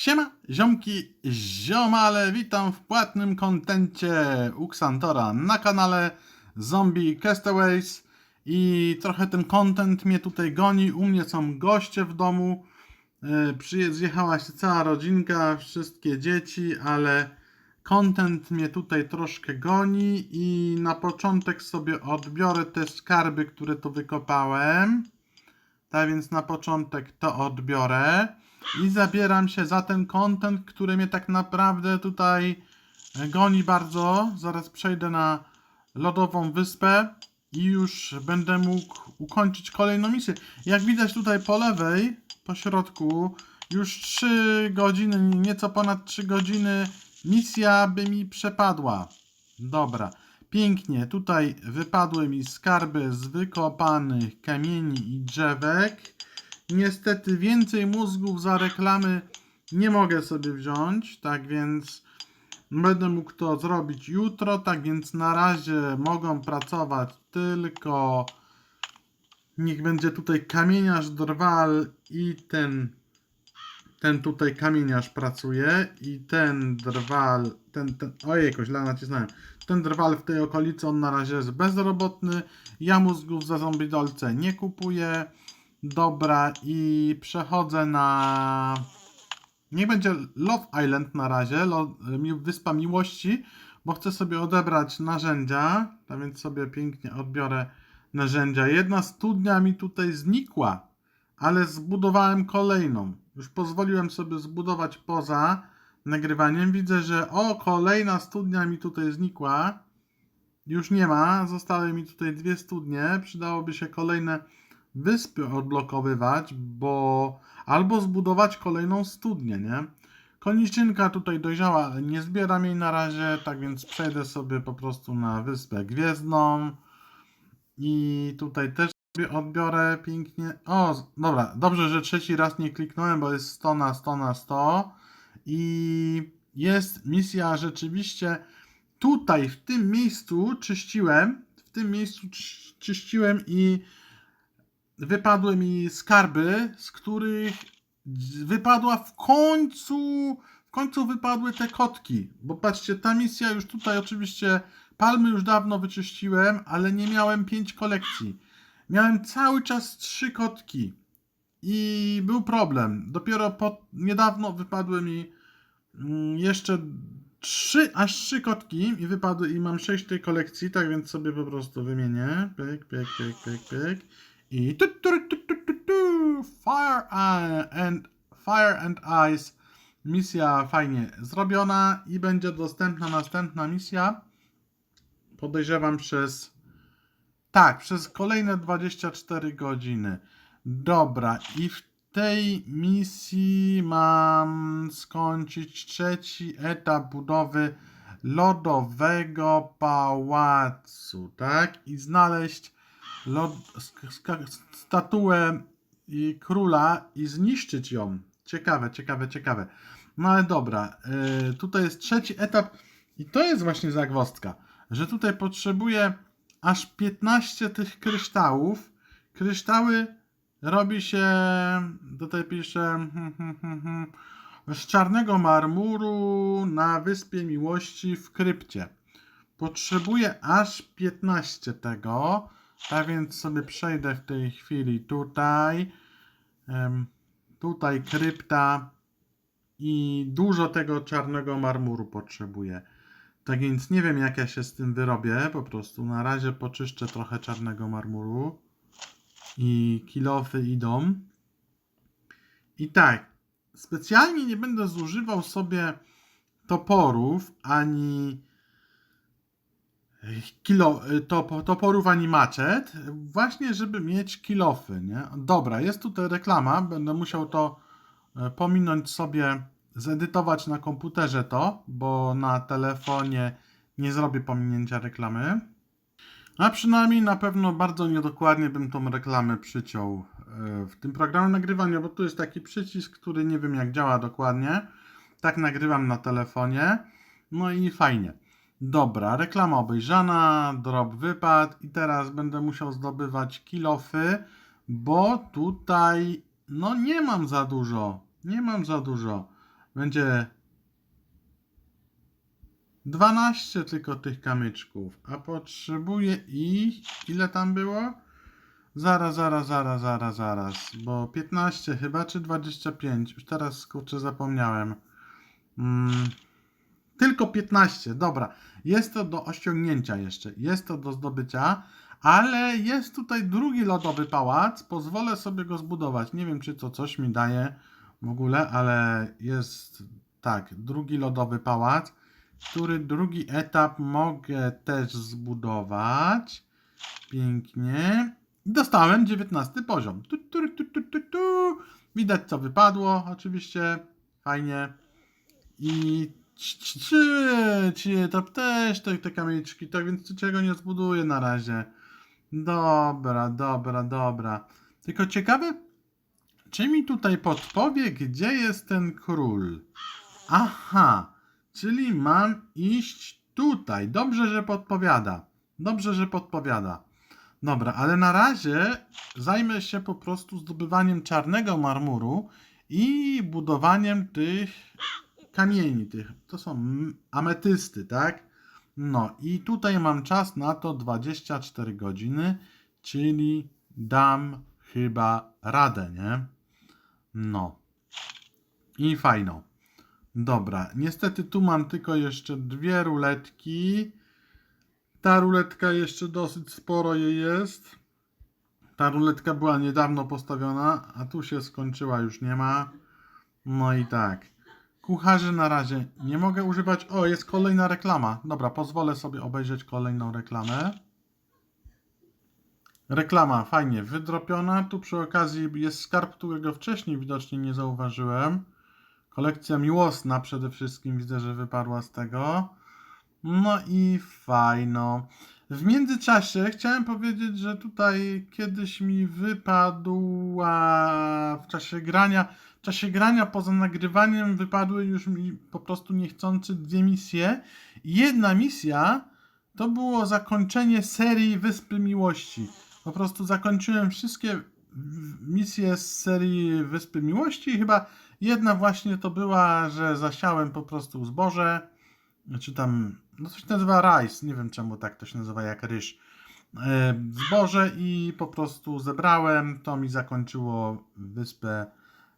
Siema, ziomki, ziomale, witam w płatnym kontencie Uxantora na kanale Zombie Castaways. I trochę ten content mnie tutaj goni, u mnie są goście w domu, yy, przyje- zjechała się cała rodzinka, wszystkie dzieci, ale content mnie tutaj troszkę goni i na początek sobie odbiorę te skarby, które tu wykopałem. Tak więc na początek to odbiorę i zabieram się za ten content, który mnie tak naprawdę tutaj e, goni bardzo. Zaraz przejdę na lodową wyspę i już będę mógł ukończyć kolejną misję. Jak widać tutaj po lewej, po środku, już 3 godziny, nieco ponad 3 godziny misja by mi przepadła. Dobra. Pięknie, tutaj wypadły mi skarby z wykopanych kamieni i drzewek. Niestety więcej mózgów za reklamy nie mogę sobie wziąć, tak więc będę mógł to zrobić jutro, tak więc na razie mogą pracować tylko niech będzie tutaj kamieniarz drwal i ten ten tutaj kamieniarz pracuje i ten drwal, ten, ten, ojej, źle nacisnąłem, ten drwal w tej okolicy, on na razie jest bezrobotny, ja mózgów za zombie dolce nie kupuję, dobra i przechodzę na, niech będzie Love Island na razie, Wyspa Miłości, bo chcę sobie odebrać narzędzia, tak więc sobie pięknie odbiorę narzędzia. Jedna studnia mi tutaj znikła, ale zbudowałem kolejną. Już pozwoliłem sobie zbudować poza nagrywaniem. Widzę, że o, kolejna studnia mi tutaj znikła. Już nie ma. Zostały mi tutaj dwie studnie. Przydałoby się kolejne wyspy odblokowywać, bo albo zbudować kolejną studnię, nie? Koniczynka tutaj dojrzała, nie zbieram jej na razie, tak więc przejdę sobie po prostu na wyspę gwiezdną i tutaj też sobie odbiorę pięknie. O, dobra, dobrze, że trzeci raz nie kliknąłem, bo jest 100 na 100 na 100 i jest misja rzeczywiście tutaj, w tym miejscu czyściłem, w tym miejscu czy- czyściłem i wypadły mi skarby, z których wypadła w końcu, w końcu wypadły te kotki, bo patrzcie, ta misja już tutaj oczywiście palmy już dawno wyczyściłem, ale nie miałem pięć kolekcji. Miałem cały czas trzy kotki i był problem. Dopiero po, niedawno wypadły mi mm, jeszcze trzy, aż trzy kotki i wypadły i mam sześć tej kolekcji, tak więc sobie po prostu wymienię. Pyk, pyk, pyk, pyk, pyk. I tu, tu, tu, tu, tu, tu. Fire and Fire and Ice. Misja fajnie zrobiona i będzie dostępna następna misja. Podejrzewam przez tak, przez kolejne 24 godziny. Dobra, i w tej misji mam skończyć trzeci etap budowy lodowego pałacu, tak? I znaleźć lod, statuę króla i zniszczyć ją. Ciekawe, ciekawe, ciekawe. No ale dobra, yy, tutaj jest trzeci etap i to jest właśnie zagwozdka, że tutaj potrzebuję aż 15 tych kryształów. Kryształy robi się, tutaj pisze, hmm, hmm, hmm, z czarnego marmuru na Wyspie Miłości w krypcie. Potrzebuję aż 15 tego, tak więc sobie przejdę w tej chwili tutaj. Tutaj krypta i dużo tego czarnego marmuru potrzebuję. Tak więc nie wiem, jak ja się z tym wyrobię. Po prostu na razie poczyszczę trochę czarnego marmuru. I kilofy idą. I tak, specjalnie nie będę zużywał sobie toporów ani kilo, top, toporów ani maczet, właśnie żeby mieć kilofy, nie? Dobra, jest tutaj reklama, będę musiał to e, pominąć sobie, zedytować na komputerze to, bo na telefonie nie zrobię pominięcia reklamy. A przynajmniej na pewno bardzo niedokładnie bym tą reklamę przyciął e, w tym programie nagrywania, bo tu jest taki przycisk, który nie wiem jak działa dokładnie. Tak nagrywam na telefonie. No i fajnie. Dobra, reklama obejrzana, drop wypadł i teraz będę musiał zdobywać kilofy, bo tutaj no nie mam za dużo. Nie mam za dużo. będzie 12 tylko tych kamyczków, a potrzebuję ich. Ile tam było? Zaraz, zaraz, zaraz, zaraz, zaraz, bo 15 chyba, czy 25? Już teraz kurczę zapomniałem. Mm, tylko 15, dobra. Jest to do osiągnięcia jeszcze, jest to do zdobycia, ale jest tutaj drugi lodowy pałac. Pozwolę sobie go zbudować. Nie wiem, czy to coś mi daje w ogóle, ale jest tak, drugi lodowy pałac, który drugi etap mogę też zbudować. Pięknie. Dostałem 19 poziom. Tu, tu, tu, tu, tu, tu. Widać co wypadło, oczywiście. Fajnie. I trzy, trzy to też te, te kamieniczki, tak więc czego nie zbuduję na razie. Dobra, dobra, dobra. Tylko ciekawe, czy mi tutaj podpowie, gdzie jest ten król? Aha, czyli mam iść tutaj. Dobrze, że podpowiada. Dobrze, że podpowiada. Dobra, ale na razie zajmę się po prostu zdobywaniem czarnego marmuru i budowaniem tych kamieni. Tych, to są ametysty, tak? No i tutaj mam czas na to 24 godziny, czyli dam chyba radę, nie? No. I fajno. Dobra, niestety tu mam tylko jeszcze dwie ruletki. Ta ruletka jeszcze dosyć sporo jej jest. Ta ruletka była niedawno postawiona, a tu się skończyła, już nie ma. No i tak. Kucharzy na razie nie mogę używać. O, jest kolejna reklama. Dobra, pozwolę sobie obejrzeć kolejną reklamę. Reklama fajnie wydropiona. Tu przy okazji jest skarb, którego wcześniej widocznie nie zauważyłem. Kolekcja miłosna przede wszystkim widzę, że wypadła z tego. No i fajno. W międzyczasie chciałem powiedzieć, że tutaj kiedyś mi wypadła w czasie grania, w czasie grania poza nagrywaniem wypadły już mi po prostu niechcący dwie misje. Jedna misja to było zakończenie serii Wyspy Miłości. Po prostu zakończyłem wszystkie misje z serii Wyspy Miłości chyba jedna właśnie to była, że zasiałem po prostu zboże czy tam, no się nazywa rice, nie wiem czemu tak to się nazywa jak ryż. E, Zboże i po prostu zebrałem, to mi zakończyło wyspę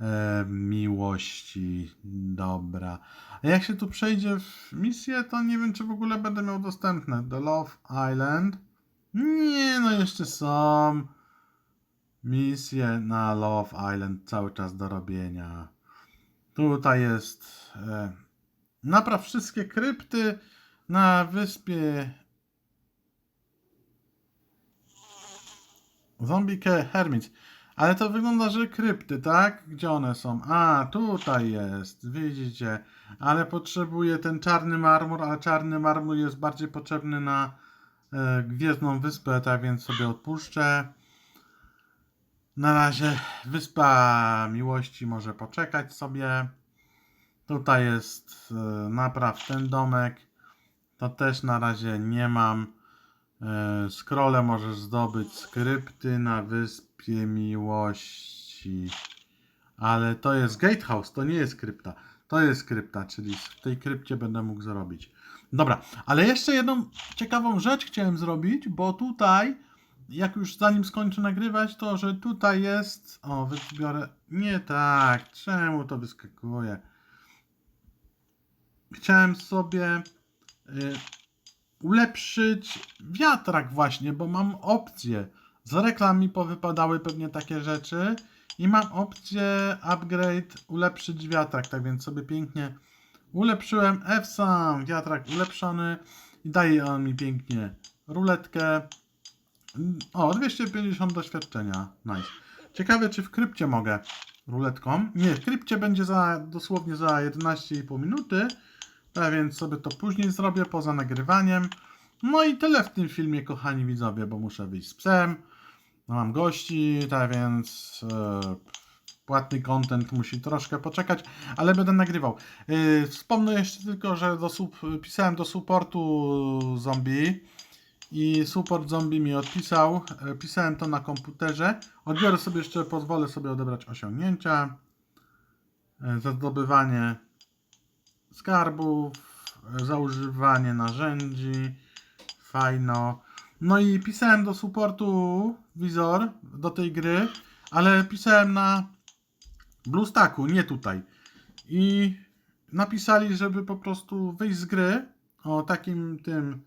e, miłości. Dobra. A jak się tu przejdzie w misję, to nie wiem czy w ogóle będę miał dostępne. The Love Island. Nie, no jeszcze są misje na Love Island cały czas do robienia. Tutaj jest e, Napraw wszystkie krypty na wyspie Zombie Hermits. Ale to wygląda, że krypty, tak? Gdzie one są? A, tutaj jest. Widzicie. Ale potrzebuję ten czarny marmur, a czarny marmur jest bardziej potrzebny na e, Gwiezdną Wyspę, tak więc sobie odpuszczę. Na razie Wyspa Miłości może poczekać sobie. Tutaj jest e, napraw ten domek. To też na razie nie mam. E, Scrolle możesz zdobyć skrypty na Wyspie Miłości. Ale to jest Gatehouse, to nie jest krypta. To jest krypta, czyli w tej krypcie będę mógł zrobić. Dobra, ale jeszcze jedną ciekawą rzecz chciałem zrobić, bo tutaj, jak już zanim skończę nagrywać, to że tutaj jest. O, wybiorę. Nie tak, czemu to wyskakuje? chciałem sobie y, ulepszyć wiatrak właśnie, bo mam opcję. Z reklam mi powypadały pewnie takie rzeczy i mam opcję upgrade, ulepszyć wiatrak, tak więc sobie pięknie ulepszyłem F-sam, wiatrak ulepszony i daje on mi pięknie ruletkę. O, 250 doświadczenia, nice. Ciekawe, czy w krypcie mogę ruletką. Nie, w krypcie będzie za dosłownie za 11,5 minuty. A więc sobie to później zrobię poza nagrywaniem. No i tyle w tym filmie, kochani widzowie, bo muszę wyjść z psem. No, mam gości, tak więc e, płatny content musi troszkę poczekać, ale będę nagrywał. E, wspomnę jeszcze tylko, że do pisałem do supportu zombie i support zombie mi odpisał. E, pisałem to na komputerze. Odbiorę sobie jeszcze, pozwolę sobie odebrać osiągnięcia. E, za zdobywanie skarbów, za używanie narzędzi, fajno. No i pisałem do supportu Wizor, do tej gry, ale pisałem na BlueStacku, nie tutaj. I napisali, żeby po prostu wyjść z gry, o takim tym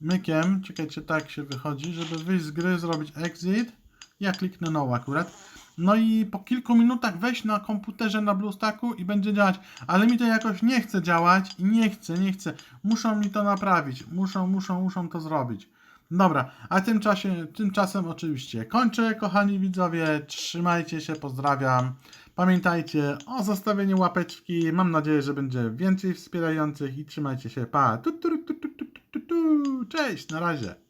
mykiem, czekajcie, tak się wychodzi, żeby wyjść z gry, zrobić exit. Ja kliknę no akurat. No i po kilku minutach wejść na komputerze na BlueStacku i będzie działać. Ale mi to jakoś nie chce działać i nie chcę, nie chcę. Muszą mi to naprawić. Muszą, muszą, muszą to zrobić. Dobra, a tymczasie, tymczasem oczywiście kończę, kochani widzowie. Trzymajcie się, pozdrawiam. Pamiętajcie o zostawieniu łapeczki. Mam nadzieję, że będzie więcej wspierających i trzymajcie się. Pa. Tu, tu, tu, tu, tu, tu, tu. Cześć, na razie.